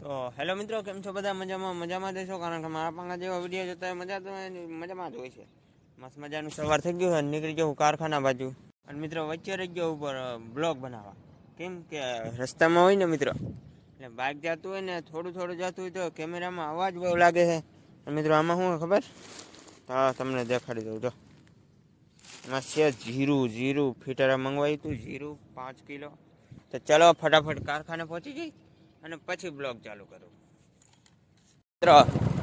તો હેલો મિત્રો, કેમ છો બધા? મજામાં? મજામાં દેશો કારણ કે મારા પાંગા જેવા વીડિયો જોતા હોય, મજા તો મજામાં જ હોય છે. મસ્ત મજાનું સવાર થઈ ગયું અને નીકળી જવું કારખાના બાજુ. અને મિત્રો, વચ્ચે રહી ગયો ઉપર બ્લોગ બનાવવા. કેમ કે રસ્તામાં હોય ને મિત્રો, એટલે બાઇક જતું હોય ને, થોડું થોડું જતું હોય તો કેમેરામાં અવાજ બહુ લાગે છે. અને મિત્રો, આમાં શું ખબર? હા તમને દેખાડી દઉં, જો. એમાં છે જીરું જીરું ફીટરા મંગવાયું હતું, જીરું પાંચ કિલો. તો ચલો, ફટાફટ કારખાને પહોંચી જઈ અને પછી બ્લોગ ચાલુ કરું. મિત્રો,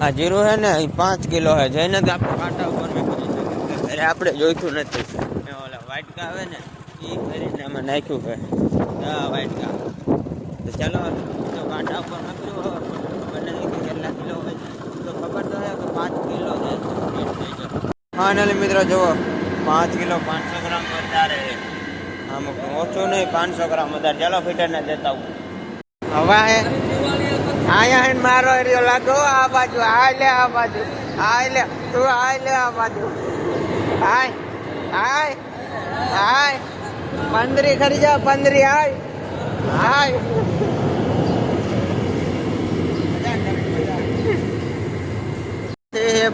આ જીરું છે ને, એ પાંચ કિલો છે. જઈને તો આપણે કાંટા ઉપર મેં છે. આપણે જોઈતું નથી. મેં ઓલા વાટકા આવે ને એ ભરીને અમે નાખ્યું છે. વાટકા. તો ચાલો તો કાંટા ઉપર નાખ્યું કે કેટલા કિલો હોય તો ખબર તો હોય કે પાંચ કિલો છે ફાઇનલી મિત્રો, જુઓ, પાંચ કિલો પાંચસો ગ્રામ વધારે અમુક ઓછું નહીં, પાંચસો ગ્રામ વધારે. ચાલો, ફીટરને દેતા હું હવા હે આયા હે મારો એરિયો લાગો આ બાજુ, આ લે, આ બાજુ, આ લે, તું આ લે, આ બાજુ. હાય હાય હાય. પંદરી ખરી જા, પંદરી, હાય હાય.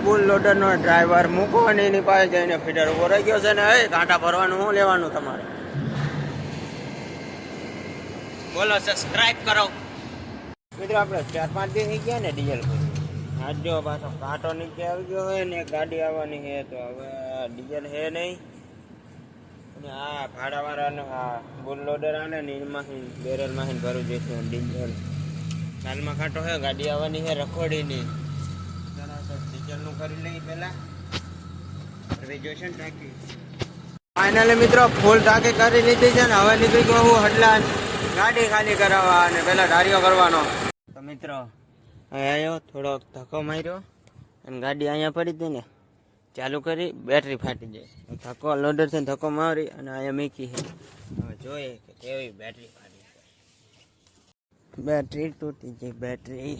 બુલ લોડર ડ્રાઈવર મૂકો અને એની પાસે જઈને ફીટર ઊભો રહી ગયો છે ને એ કાંટા ભરવાનું શું લેવાનું તમારે? બોલો સબસ્ક્રાઇબ કરો. મિત્રો, આપણે ચાર પાંચ દિવસ થઈ ગયા ને ડીઝલ આજ જો પાછો કાંટો નીચે આવી ગયો હોય ને ગાડી આવવાની છે, તો હવે ડીઝલ છે નહીં. અને આ ભાડાવાળાનો, આ બુલ લોડર આને ને એમાંથી બેરલમાંથી ભરું જઈશું ડીઝલ હાલમાં કાંટો છે, ગાડી આવવાની છે રખોડીની. ડીઝલનું કરી લઈએ પહેલાં. ફાઇનલી મિત્રો ફૂલ ટાંકી કરી લીધી છે ને, હવે નીકળી ગયો હું હડલા ગાડી ખાલી કરાવવા અને પેલા ધારીઓ કરવાનો. તો મિત્રો આવ્યો થોડોક ધક્કો માર્યો અને ગાડી અહીંયા પડી હતી ને, ચાલુ કરી, બેટરી ફાટી જાય. ધક્કો, લોડર છે ધક્કો મારી અને અહીંયા મીકી છે. હવે જોઈએ કે કેવી બેટરી ફાટી બેટરી તૂટી ગઈ, બેટરી.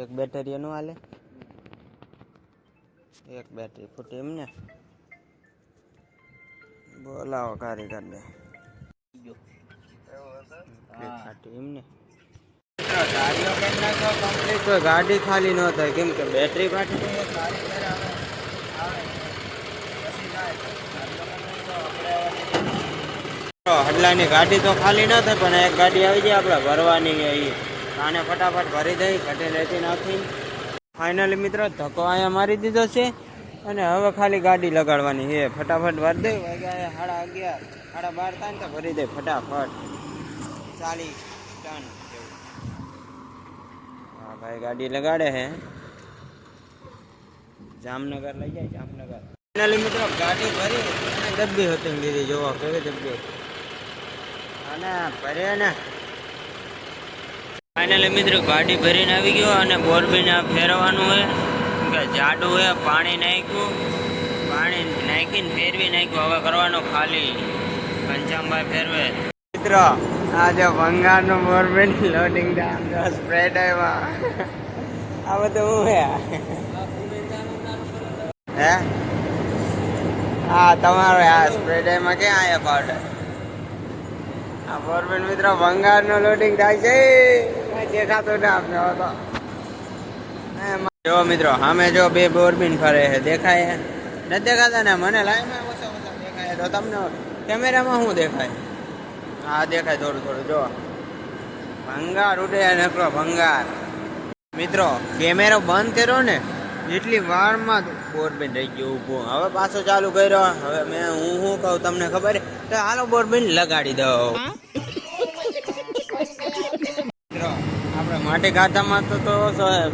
એક બેટરી એનું હાલે. એક બેટરી ફૂટી એમ ને. બોલાવો કારીગર ને એમને. ગાડી ખાલી ન થાય કેમ કે બેટરી જાય હડલાની ગાડી તો ખાલી ન થાય પણ એક ગાડી આવી જાય આપણે ભરવાની ઈ. આને ફટાફટ ભરી દઈ ઘટે લેતી નાખી. ફાઇનલી મિત્રો ધક્કો અહીંયા મારી દીધો છે. અને હવે ખાલી ગાડી લગાડવાની છે. ફટાફટ વાર દે. વાગ્યા સાડા અગિયાર. સાડા બાર થાય ને ભરી દે ફટાફટ. ચાલી ટન હા, ભાઈ ગાડી લગાડે છે. જામનગર લઈ જાય, જામનગર. ફાઇનલી મિત્રો, ગાડી ભરી. અને ડબ્બી હતી દીધી જોવા કેવી ડબ્બી. અને ભરે ને. ફાઇનલી મિત્રો, ગાડી ભરીને આવી ગયો અને બોરબીને ફેરવવાનું હોય કે જાડું હે, પાણી નાખ્યું. પાણી નાખીને ફેરવી નાખ્યું. હવે કરવાનું ખાલી. ઘનશ્યામભાઈ ફેરવે. મિત્રો, આજે ભંગારનું બોરબીન લોડિંગ સ્પ્રેડ આવ્યા. આ બધું હું હે? હે? હા, તમારો આ સ્પ્રેડમાં ક્યાં આવ્યા પાવડર આ બોરબેન મિત્રો ભંગાર નો લોડિંગ થાય છે. દેખાતું ના આપને, હવે તો. એમાં જો મિત્રો, સામે જો બે બોરબીન ફરે છે, દેખાય નથી દેખાતા ને? મને લાઈવમાં ઓછા ઓછા દેખાય તો તમને કેમેરામાં શું દેખાય? હા, દેખાય થોડું થોડું, જો. ભંગાર ઉડે નકરો, ભંગાર. મિત્રો, કેમેરો બંધ કર્યો ને, એટલી વારમાં બોરબીન રહી ગયો ઊભું. હવે પાછો ચાલુ કર્યો. હવે મેં હું શું કહું તમને ખબર તો હાલો બોરબીન લગાડી દઉં મિત્રો આપણે માટી ખાતામાં તો તો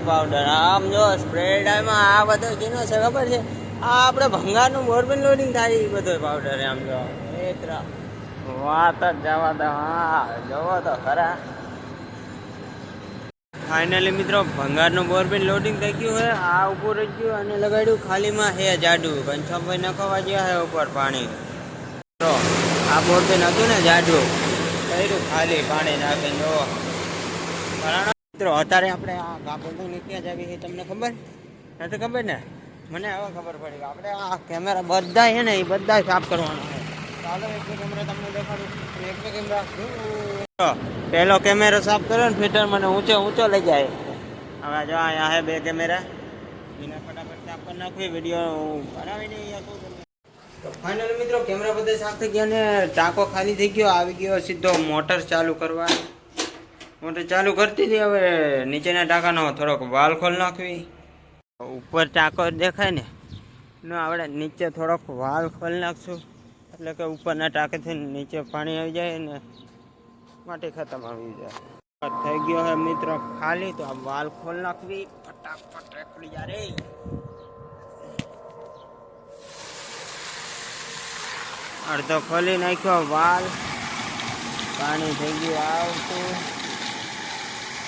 પાવડર આમ જો સ્પ્રેડ આમાં, આ બધો જીનો છે, ખબર છે? આ આપણે ભંગારનું બોરબેન લોડિંગ થાય એ બધો પાવડર આમ જો. વાત જ જવા દો, હા, જવો તો ખરા. ફાઇનલી મિત્રો, ભંગારનું બોરબીન લોડિંગ થઈ ગયું છે, આ ઉપર રહી ગયું અને લગાડ્યું ખાલીમાં હે જાડું. ઘનશ્યામભાઈ નખાવા ગયા છે ઉપર પાણી. આ બોરબેન હતું ને જાડું? કર્યું ખાલી પાણી નાખીને, જો. મિત્રો, અત્યારે આપણે આ કાપડ ક્યાં જાવી છે તમને ખબર? નથી ખબર ને? મને હવે ખબર પડી કે આપણે આ કેમેરા બધા છે ને, એ બધા સાફ કરવાના છે. ચાલો, એક કેમેરા તમને દેખાડું. એક બે કેમેરા પહેલો કેમેરો સાફ કર્યો ને, ફિટર મને ઊંચો ઊંચો લઈ જાય. હવે જો, અહીંયા છે બે કેમેરા એના ફટાફટ સાફ કરી નાખવી વીડિયો બનાવી નહીં ફાઇનલ મિત્રો કેમેરા બધા સાફ થઈ ગયા ને, ટાંકો ખાલી થઈ ગયો, આવી ગયો, સીધો મોટર ચાલુ કરવા. મોટર ચાલુ કરતી હતી, હવે નીચેના ટાંકાનો થોડોક વાલ ખોલ નાખવી. ઉપર ટાંકો દેખાય ને નો આપણે નીચે થોડોક વાલ ખોલ નાખશું. એટલે કે ઉપરના ટાંકેથી નીચે પાણી આવી જાય ને, માટી ખતમ આવી જાય. થઈ ગયો હે મિત્ર, ખાલી તો આ વાલ ખોલ નાખવી, ફટાફટ રેકડી જા રે અડધો ખોલી નાખ્યો વાલ. પાણી થઈ ગયું આવતું.